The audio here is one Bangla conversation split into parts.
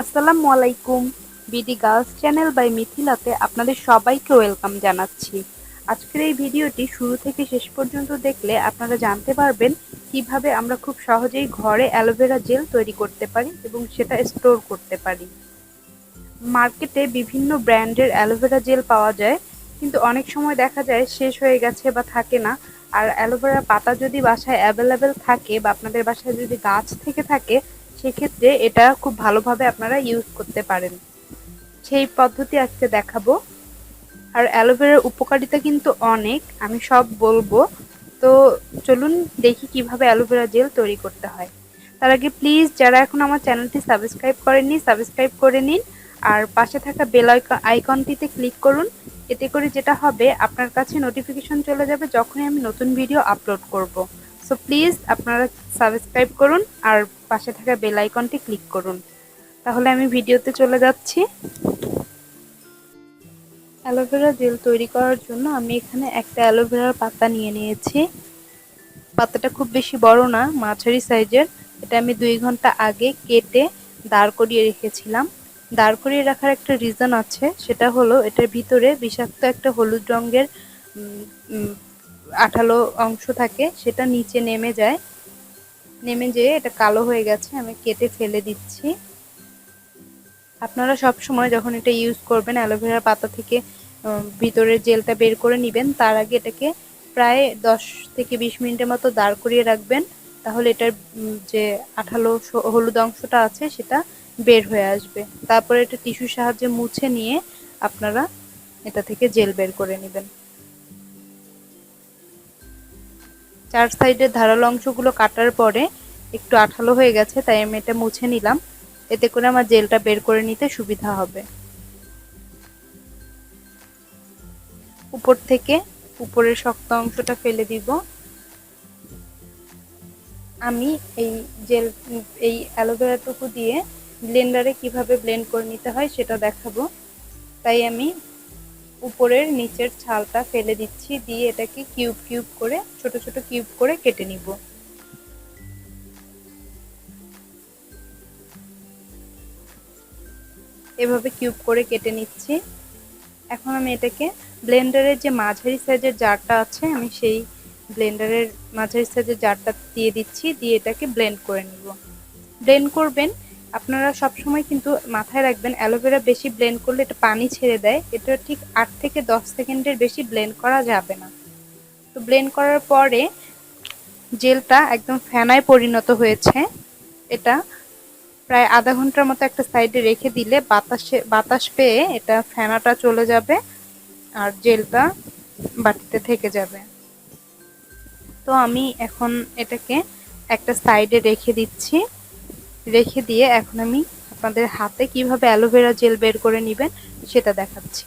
আসসালামু আলাইকুম। বিডি গার্লস চ্যানেল বাই মিথিলাতে আপনাদের সবাইকে ওয়েলকাম জানাচ্ছি। আজকের এই ভিডিওটি শুরু থেকে শেষ পর্যন্ত দেখলে আপনারা জানতে পারবেন কীভাবে আমরা খুব সহজেই ঘরে অ্যালোভেরা জেল তৈরি করতে পারি এবং সেটা স্টোর করতে পারি। মার্কেটে বিভিন্ন ব্র্যান্ডের অ্যালোভেরা জেল পাওয়া যায়, কিন্তু অনেক সময় দেখা যায় শেষ হয়ে গেছে বা থাকে না। আর অ্যালোভেরা পাতা যদি বাসায় অ্যাভেলেবেল থাকে বা আপনাদের বাসায় যদি গাছ থেকে থাকে সেক্ষেত্রে এটা খুব ভালোভাবে আপনারা ইউজ করতে পারেন। সেই পদ্ধতি আজকে দেখাবো। আর অ্যালোভেরার উপকারিতা কিন্তু অনেক, আমি সব বলব। তো চলুন দেখি কীভাবে অ্যালোভেরা জেল তৈরি করতে হয়। তার আগে প্লিজ যারা এখন আমার চ্যানেলটি সাবস্ক্রাইব করেননি সাবস্ক্রাইব করে নিন। আর পাশে থাকা বেল আইকনটিতে ক্লিক করুন। এতে করে যেটা হবে, আপনার কাছে নোটিফিকেশন চলে যাবে যখনই আমি নতুন ভিডিও আপলোড করব। সো প্লিজ আপনারা সাবস্ক্রাইব করুন আর পাশে থাকা বেল আইকনটি ক্লিক করুন। তাহলে আমি ভিডিওতে চলে যাচ্ছি। অ্যালোভেরা জেল তৈরি করার জন্য আমি এখানে একটা অ্যালোভেরার পাতা নিয়ে নিয়েছি। পাতাটা খুব বেশি বড় না, মাঝারি সাইজের। এটা আমি দুই ঘণ্টা আগে কেটে দাঁড় করিয়ে রেখেছিলাম। দাঁড় করিয়ে রাখার একটা রিজন আছে, সেটা হলো এটার ভিতরে বিষাক্ত একটা হলুদ রঙের আঠালো অংশ থাকে, সেটা নিচে নেমে যায়। নেমে যেয়ে এটা কালো হয়ে গেছে, আমি কেটে ফেলে দিচ্ছি। আপনারা সব সময় যখন এটা ইউজ করবেন অ্যালোভেরার পাতা থেকে ভিতরের জেলটা বের করে নেবেন, তার আগে এটাকে প্রায় দশ থেকে বিশ মিনিটের মতো দাঁড় করিয়ে রাখবেন। তাহলে এটার যে আঠালো হলুদ অংশটা আছে, সেটা বের হয়ে আসবে। তারপরে এটা টিস্যুর সাহায্যে মুছে নিয়ে আপনারা এটা থেকে জেল বের করে নেবেন। চার সাইডের ধারালো অংশগুলো কাটার পরে একটু আঠালো হয়ে গেছে, তাই আমি এটা মুছে নিলাম। এতে করে আমার জেলটা বের করে নিতে সুবিধা হবে। উপর থেকে উপরের শক্ত অংশটা ফেলে দিব। আমি এই জেল, এই অ্যালোভেরাটুকু দিয়ে ব্লেন্ডারে কীভাবে ব্লেন্ড করে নিতে হয় সেটা দেখাবো। তাই আমি উপরের নিচের ছালটা ফেলে দিচ্ছি, দিয়ে এটাকে কিউব কিউব করে, ছোট ছোট কিউব করে কেটে নিব। এভাবে কিউব করে কেটে নিচ্ছি। এখন আমি এটাকে ব্লেন্ডারের যে মাঝারি সাইজের জারটা আছে, আমি সেই ব্লেন্ডারের মাঝারি সাইজের জারটা দিয়ে দিচ্ছি, দিয়ে এটাকে ব্লেন্ড করে নিব। ব্লেন্ড করবেন আপনারা সবসময় কিন্তু মাথায় রাখবেন, অ্যালোভেরা বেশি ব্লেন্ড করলে এটা পানি ছেড়ে দেয়। এটা ঠিক আট থেকে দশ সেকেন্ডের বেশি ব্লেন্ড করা যাবে না। তো ব্লেন্ড করার পরে জেলটা একদম ফেনায় পরিণত হয়েছে। এটা প্রায় আধা ঘণ্টার মতো একটা সাইডে রেখে দিলে বাতাসে, বাতাস পেয়ে এটা ফেনাটা চলে যাবে আর জেলটা বাটিতে থেকে যাবে। তো আমি এখন এটাকে একটা সাইডে রেখে দিচ্ছি। রেখে দিয়ে এখন আমি আপনাদের হাতে কীভাবে অ্যালোভেরা জেল বের করে নেবেন সেটা দেখাচ্ছি।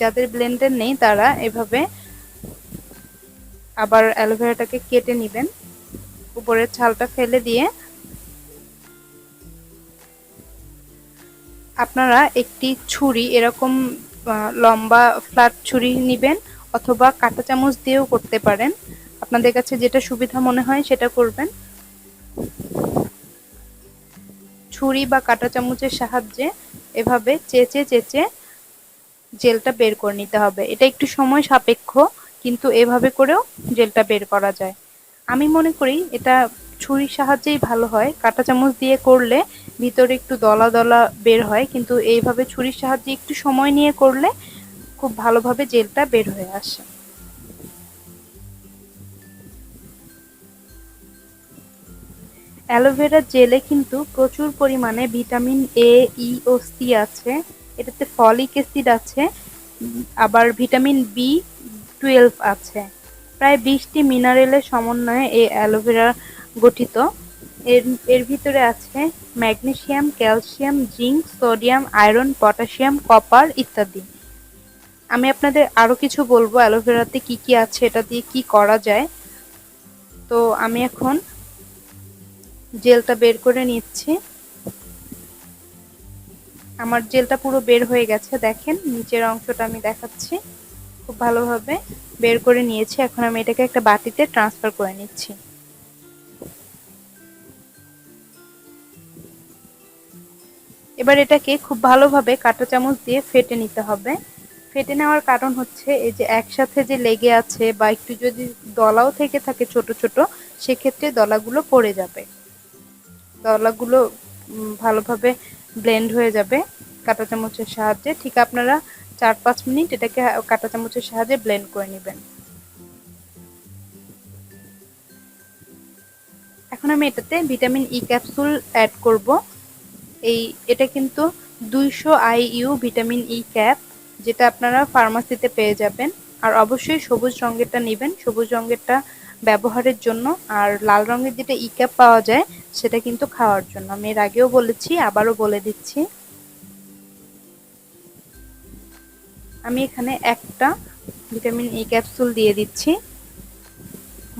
যাদের ব্লেন্ডার নেই, তারা এভাবে আবার অ্যালোভেরাটাকে কেটে নেবেন। উপরের ছালটা ফেলে দিয়ে আপনারা একটি ছুরি, এরকম লম্বা ফ্ল্যাট ছুরি নেবেন অথবা কাঁটা চামচ দিয়েও করতে পারেন। আপনাদের কাছে যেটা সুবিধা মনে হয় সেটা করবেন। ছুরি বা কাঁটা চামচের সাহায্যে এভাবে চেচে চেচে জেলটা বের করে নিতে হবে। এটা একটু সময় সাপেক্ষ, কিন্তু এভাবে করেও জেলটা বের করা যায়। আমি মনে করি এটা ছুরির সাহায্যেই ভালো হয়। কাঁটা চামচ দিয়ে করলে ভিতরে একটু দলা দলা বের হয়, কিন্তু এইভাবে ছুরির সাহায্যে একটু সময় নিয়ে করলে খুব ভালোভাবে জেলটা বের হয়ে আসে। অ্যালোভেরা জেলে কিন্তু প্রচুর পরিমাণে vitamin A E O C আছে। এটাতে ফলিক অ্যাসিড আছে, আবার ভিটামিন বি টুয়েলভ আছে। প্রায় বিশটি মিনারেলের সমন্বয়ে এই অ্যালোভেরা গঠিত। এর এর ভিতরে আছে magnesium calcium, zinc, sodium, iron potassium copper ইত্যাদি। আমি আপনাদের আরও কিছু বলব অ্যালোভেরাতে কি কি আছে, এটা দিয়ে কি করা যায়। তো আমি এখন জেলটা বের করে নিচ্ছি। আমার জেলটা পুরো বের হয়ে গেছে, দেখেন। নিচের অংশটা আমি দেখাচ্ছি খুব ভালোভাবে। বের করে নিয়েছি, এখন আমি এটাকে একটা বাটিতে ট্রান্সফার করে নিচ্ছি। এবার এটাকে খুব ভালোভাবে কাঁটা চামচ দিয়ে ফেটে নিতে হবে। ফেটে নেওয়ার কারণ হচ্ছে, এই যে একসাথে যে লেগে আছে বা একটু যদি দলাও থেকে থাকে ছোট ছোট, সেক্ষেত্রে দলাগুলো পড়ে যাবে। দলাগুলো ভালোভাবে ব্লেন্ড হয়ে যাবে কাঁটা চামচের সাহায্যে। ঠিক আপনারা চার পাঁচ মিনিট এটাকে কাঁটা চামচের সাহায্যে ব্লেন্ড করে নেবেন। এখন আমি এটাতে ভিটামিন ই ক্যাপসুল অ্যাড করব। এই, এটা কিন্তু দুইশো আইইউ ভিটামিন ই ক্যাপ যেটা আপনারা ফার্মাসিতে পেয়ে যাবেন। আর অবশ্যই সবুজ রঙেরটা নেবেন। সবুজ রঙেরটা ব্যবহারের জন্য। আর লাল রঙের যেটা ই ক্যাপ পাওয়া যায় সেটা কিন্তু খাওয়ার জন্য। আমি এর আগেও বলেছি, আবারও বলে দিচ্ছি। আমি এখানে একটা ভিটামিন ই ক্যাপসুল দিয়ে দিচ্ছি।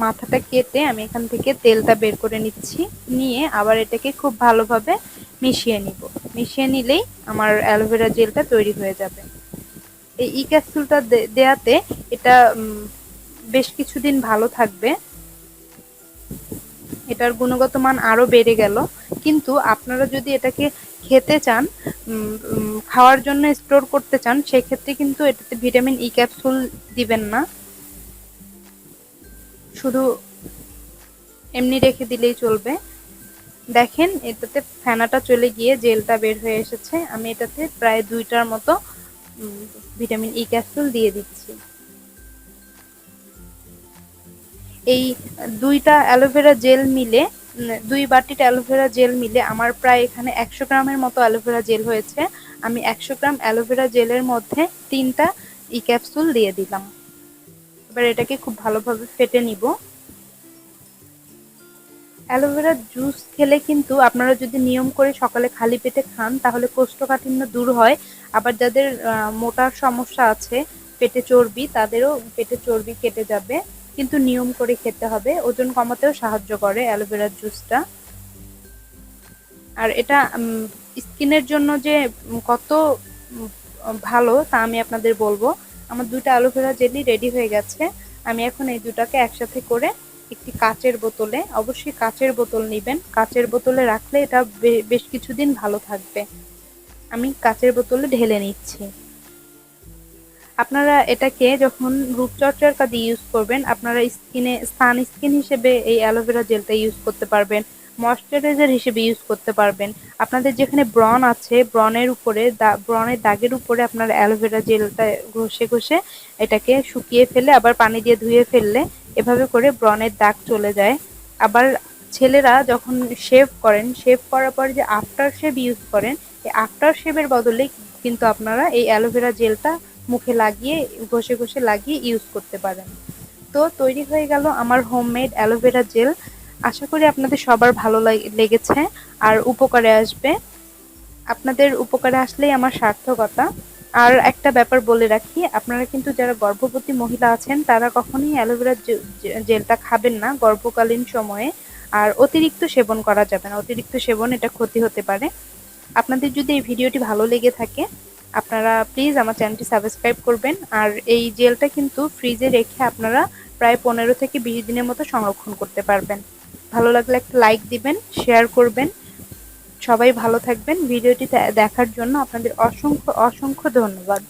মাথাটা কেটে আমি এখান থেকে তেলটা বের করে নিচ্ছি। নিয়ে আবার এটাকে খুব ভালোভাবে মিশিয়ে নিব। মিশিয়ে নিলেই আমার অ্যালোভেরা জেলটা তৈরি হয়ে যাবে। এই ই ক্যাপসুলটা দেয়াতে এটা বেশ কিছুদিন ভালো থাকবে। এটার গুণগত মান আরও বেড়ে গেল। কিন্তু আপনারা যদি এটাকে খেতে চান খাওয়ার জন্য স্টোর করতে চান, সেক্ষেত্রে কিন্তু এটাতে ভিটামিন ই ক্যাপসুল দিবেন না। শুধু এমনি রেখে দিলেই চলবে। দেখেন, এটাতে ফেনাটা চলে গিয়ে জেলটা বের হয়ে এসেছে। আমি এটাতে প্রায় দুইটার মতো ভিটামিন ই ক্যাপসুল দিয়ে দিচ্ছি। এই দুইটা অ্যালোভেরা জেল মিলে দুই বাটিটা অ্যালোভেরা জেল মিলে আমার প্রায় এখানে একশো গ্রামের মতো অ্যালোভেরা জেল হয়েছে। আমি একশো গ্রাম অ্যালোভেরা জেলের মধ্যে তিনটা ই ক্যাপসুল দিয়ে দিলাম। এবার এটাকে খুব ভালোভাবে ফেটে নিব। অ্যালোভেরা জুস খেলে কিন্তু আপনারা যদি নিয়ম করে সকালে খালি পেটে খান, তাহলে কোষ্ঠকাঠিন্য দূর হয়। আবার যাদের মোটার সমস্যা আছে, পেটে চর্বি, তাদেরও পেটে চর্বি কেটে যাবে। কিন্তু নিয়ম করে খেতে হবে। ওজন কমাতেও সাহায্য করে অ্যালোভেরার জুসটা। আর এটা স্কিনের জন্য যে কত ভালো তা আমি আপনাদের বলব। আমার দুইটা অ্যালোভেরা জেলি রেডি হয়ে গেছে। আমি এখন এই দুটাকে একসাথে করে একটি কাচের বোতলে, অবশ্যই কাচের বোতল নেবেন। কাচের বোতলে রাখলে এটা বেশ কিছুদিন ভালো থাকবে। আমি কাচের বোতলে ঢেলে নিচ্ছি। আপনারা এটাকে যখন রূপচর্চার কাজে ইউজ করবেন, আপনারা স্কিনে সান স্কিন হিসেবে এই অ্যালোভেরা জেলটা ইউজ করতে পারবেন, ময়শ্চারাইজার হিসেবে ইউজ করতে পারবেন। আপনাদের যেখানে ব্রন আছে ব্রনের উপরে ব্রনের দাগের উপরে আপনার অ্যালোভেরা জেলটা ঘষে ঘষে এটাকে শুকিয়ে ফেলে, আবার পানি দিয়ে ধুয়ে ফেললে এভাবে করে ব্রনের দাগ চলে যায়। আবার ছেলেরা যখন শেভ করেন শেভ করার পর যে আফটার শেভ ইউজ করেন, এই আফটার শেভের বদলে কিন্তু আপনারা এই অ্যালোভেরা জেলটা মুখে লাগিয়ে, ঘষে ঘষে লাগিয়ে ইউজ করতে পারেন। তো তৈরি হয়ে গেল আমার হোমমেড অ্যালোভেরা জেল আশা করি আপনাদের সবার ভালো লেগেছে আর উপকারে আসবে। আপনাদের উপকারে আসলেই আমার সার্থকতা। আর একটা ব্যাপার বলে রাখি, আপনারা কিন্তু যারা গর্ভবতী মহিলা আছেন, তারা কখনোই অ্যালোভেরা জেলটা খাবেন না গর্ভকালীন সময়ে। আর অতিরিক্ত সেবন করা যাবে না। অতিরিক্ত সেবন এটা ক্ষতি হতে পারে। আপনাদের যদি এই ভিডিওটি ভালো লেগে থাকে আপনারা প্লিজ আমার চ্যানেলটি সাবস্ক্রাইব করবেন। আর এই জেলটা কিন্তু ফ্রিজে রেখে আপনারা প্রায় পনেরো থেকে বিশ দিনের মতো সংরক্ষণ করতে পারবেন। ভালো লাগলে একটা লাইক দিবেন শেয়ার করবেন। সবাই ভালো থাকবেন। ভিডিওটি দেখার জন্য আপনাদের অসংখ্য অসংখ্য ধন্যবাদ।